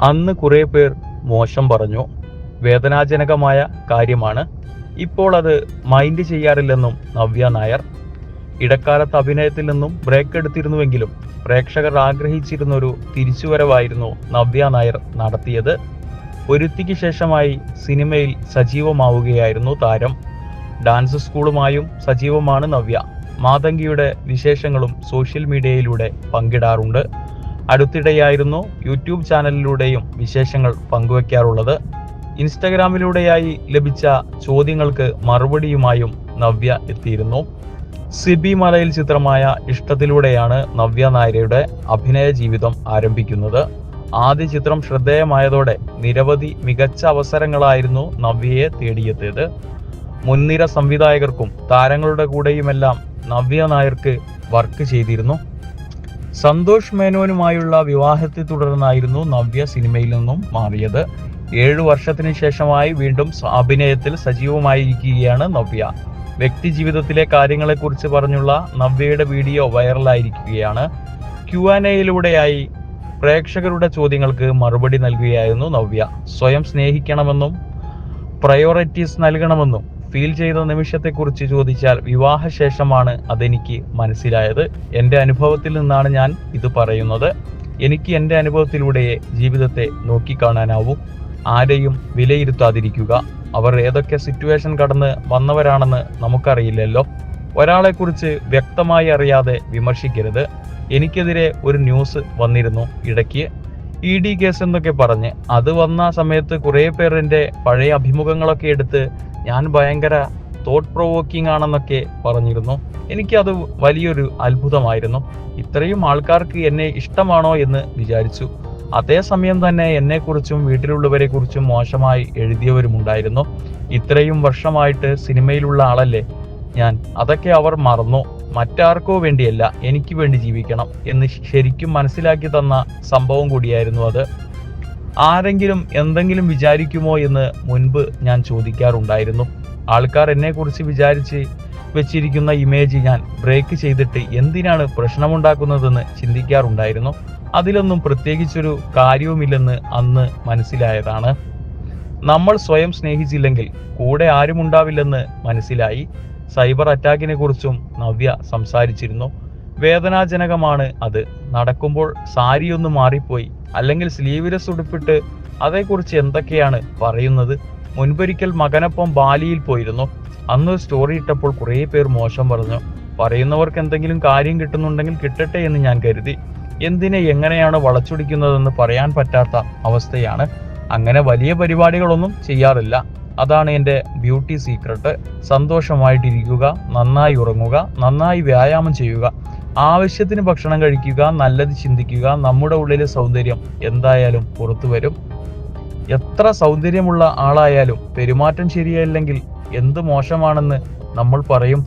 അന്ന് കുറേ പേർ മോശം പറഞ്ഞു. വേദനാജനകമായ കാര്യമാണ്. ഇപ്പോൾ അത് മൈൻഡ് ചെയ്യാറില്ലെന്നും നവ്യ നായർ. ഇടക്കാലത്ത് അഭിനയത്തിൽ നിന്നും ബ്രേക്ക് എടുത്തിരുന്നുവെങ്കിലും പ്രേക്ഷകർ ആഗ്രഹിച്ചിരുന്ന ഒരു തിരിച്ചുവരവായിരുന്നു നവ്യ നായർ നടത്തിയത്. ഒരുത്തിക്ക് ശേഷമായി സിനിമയിൽ സജീവമാവുകയായിരുന്നു താരം. ഡാൻസ് സ്കൂളുമായും സജീവമാണ് നവ്യ. മാതങ്കിയുടെ വിശേഷങ്ങളും സോഷ്യൽ മീഡിയയിലൂടെ പങ്കിടാറുണ്ട്. അടുത്തിടെയായിരുന്നു യൂട്യൂബ് ചാനലിലൂടെയും വിശേഷങ്ങൾ പങ്കുവയ്ക്കാറുള്ളത് ഇൻസ്റ്റഗ്രാമിലൂടെയായി ലഭിച്ച ചോദ്യങ്ങൾക്ക് മറുപടിയുമായും നവ്യ എത്തിയിരുന്നു. സിബി മലയിൽ ചിത്രമായ ഇഷ്ടത്തിലൂടെയാണ് നവ്യ നായരുടെ അഭിനയ ജീവിതം ആരംഭിക്കുന്നത്. ആദ്യ ചിത്രം ശ്രദ്ധേയമായതോടെ നിരവധി മികച്ച അവസരങ്ങളായിരുന്നു നവ്യയെ തേടിയെത്തിയത്. മുൻനിര സംവിധായകർക്കും താരങ്ങളുടെ കൂടെയുമെല്ലാം നവ്യ നായർക്ക് വർക്ക് ചെയ്തിരുന്നു. സന്തോഷ് മേനോനുമായുള്ള വിവാഹത്തെ തുടർന്നായിരുന്നു നവ്യ സിനിമയിൽ നിന്നും മാറിയത്. ഏഴു വർഷത്തിന് ശേഷമായി വീണ്ടും അഭിനയത്തിൽ സജീവമായിരിക്കുകയാണ് നവ്യ. വ്യക്തി ജീവിതത്തിലെ കാര്യങ്ങളെക്കുറിച്ച് പറഞ്ഞുള്ള നവ്യയുടെ വീഡിയോ വൈറലായിരിക്കുകയാണ്. ക്യു ആൻ എയിലൂടെയായി പ്രേക്ഷകരുടെ ചോദ്യങ്ങൾക്ക് മറുപടി നൽകുകയായിരുന്നു നവ്യ. സ്വയം സ്നേഹിക്കണമെന്നും പ്രയോറിറ്റീസ് നൽകണമെന്നും ഫീൽ ചെയ്ത നിമിഷത്തെക്കുറിച്ച് ചോദിച്ചാൽ വിവാഹശേഷമാണ് അതെനിക്ക് മനസ്സിലായത്. എന്റെ അനുഭവത്തിൽ നിന്നാണ് ഞാൻ ഇത് പറയുന്നത്. എനിക്ക് എന്റെ അനുഭവത്തിലൂടെയേ ജീവിതത്തെ നോക്കിക്കാണാനാവൂ. ആരെയും വിലയിരുത്താതിരിക്കുക. അവർ ഏതൊക്കെ സിറ്റുവേഷൻ കടന്ന് വന്നവരാണെന്ന് നമുക്കറിയില്ലല്ലോ. ഒരാളെക്കുറിച്ച് വ്യക്തമായി അറിയാതെ വിമർശിക്കരുത്. എനിക്കെതിരെ ഒരു ന്യൂസ് വന്നിരുന്നു ഇടയ്ക്ക്. ഇ ഡി കേസ് എന്നൊക്കെ പറഞ്ഞ്. അത് വന്ന സമയത്ത് കുറേ പേർ പഴയ അഭിമുഖങ്ങളൊക്കെ എടുത്ത് ഞാൻ ഭയങ്കര തോട്ട് പ്രൊവോക്കിംഗ് ആണെന്നൊക്കെ പറഞ്ഞിരുന്നു. എനിക്കത് വലിയൊരു അത്ഭുതമായിരുന്നു. ഇത്രയും ആൾക്കാർക്ക് എന്നെ ഇഷ്ടമാണോ എന്ന് വിചാരിച്ചു. അതേസമയം തന്നെ എന്നെക്കുറിച്ചും വീട്ടിലുള്ളവരെ കുറിച്ചും മോശമായി എഴുതിയവരുമുണ്ടായിരുന്നു. ഇത്രയും വർഷമായിട്ട് സിനിമയിലുള്ള ആളല്ലേ ഞാൻ. അതൊക്കെ അവർ മറന്നു. മറ്റാർക്കോ വേണ്ടിയല്ല എനിക്ക് വേണ്ടി ജീവിക്കണം എന്ന് ശരിക്കും മനസ്സിലാക്കി തന്ന സംഭവം കൂടിയായിരുന്നു അത്. ആരെങ്കിലും എന്തെങ്കിലും വിചാരിക്കുമോ എന്ന് മുൻപ് ഞാൻ ചോദിക്കാറുണ്ടായിരുന്നു. ആൾക്കാർ എന്നെക്കുറിച്ച് വിചാരിച്ച് വെച്ചിരിക്കുന്ന ഇമേജ് ഞാൻ ബ്രേക്ക് ചെയ്തിട്ട് എന്തിനാണ് പ്രശ്നമുണ്ടാക്കുന്നതെന്ന് ചിന്തിക്കാറുണ്ടായിരുന്നു. അതിലൊന്നും പ്രത്യേകിച്ചൊരു കാര്യവുമില്ലെന്ന് അന്ന് മനസ്സിലായതാണ്. നമ്മൾ സ്വയം സ്നേഹിച്ചില്ലെങ്കിൽ കൂടെ ആരുമുണ്ടാവില്ലെന്ന് മനസ്സിലായി. സൈബർ അറ്റാക്കിനെ കുറിച്ചും നവ്യ സംസാരിച്ചിരുന്നു. വേദനാജനകമാണ് അത്. നടക്കുമ്പോൾ സാരിയൊന്ന് മാറിപ്പോയി. അല്ലെങ്കിൽ സ്ലീവ്ലെസ് ഉടുപ്പിട്ട് അതേക്കുറിച്ച് എന്തൊക്കെയാണ് പറയുന്നത്? മുൻപൊരിക്കൽ മകനൊപ്പം ബാലിയിൽ പോയിരുന്നു. അന്ന് സ്റ്റോറി ഇട്ടപ്പോൾ കുറേ പേർ മോശം പറഞ്ഞു. പറയുന്നവർക്ക് എന്തെങ്കിലും കാര്യം കിട്ടുന്നുണ്ടെങ്കിൽ കിട്ടട്ടെ എന്ന് ഞാൻ കരുതി. എന്തിനെ എങ്ങനെയാണ് വളച്ചൊടിക്കുന്നതെന്ന് പറയാൻ പറ്റാത്ത അവസ്ഥയാണ്. അങ്ങനെ വലിയ പരിപാടികളൊന്നും ചെയ്യാറില്ല. അതാണ് എന്റെ ബ്യൂട്ടി സീക്രട്ട്. സന്തോഷമായിട്ടിരിക്കുക നന്നായി ഉറങ്ങുക നന്നായി വ്യായാമം ചെയ്യുക. ആവശ്യത്തിന് ഭക്ഷണം കഴിക്കുക നല്ലത് ചിന്തിക്കുക നമ്മുടെ ഉള്ളിലെ സൗന്ദര്യം എന്തായാലും പുറത്തു വരും. എത്ര സൗന്ദര്യമുള്ള ആളായാലും പെരുമാറ്റം ശരിയല്ലെങ്കിൽ എന്ത് മോശമാണെന്ന് നമ്മൾ പറയും.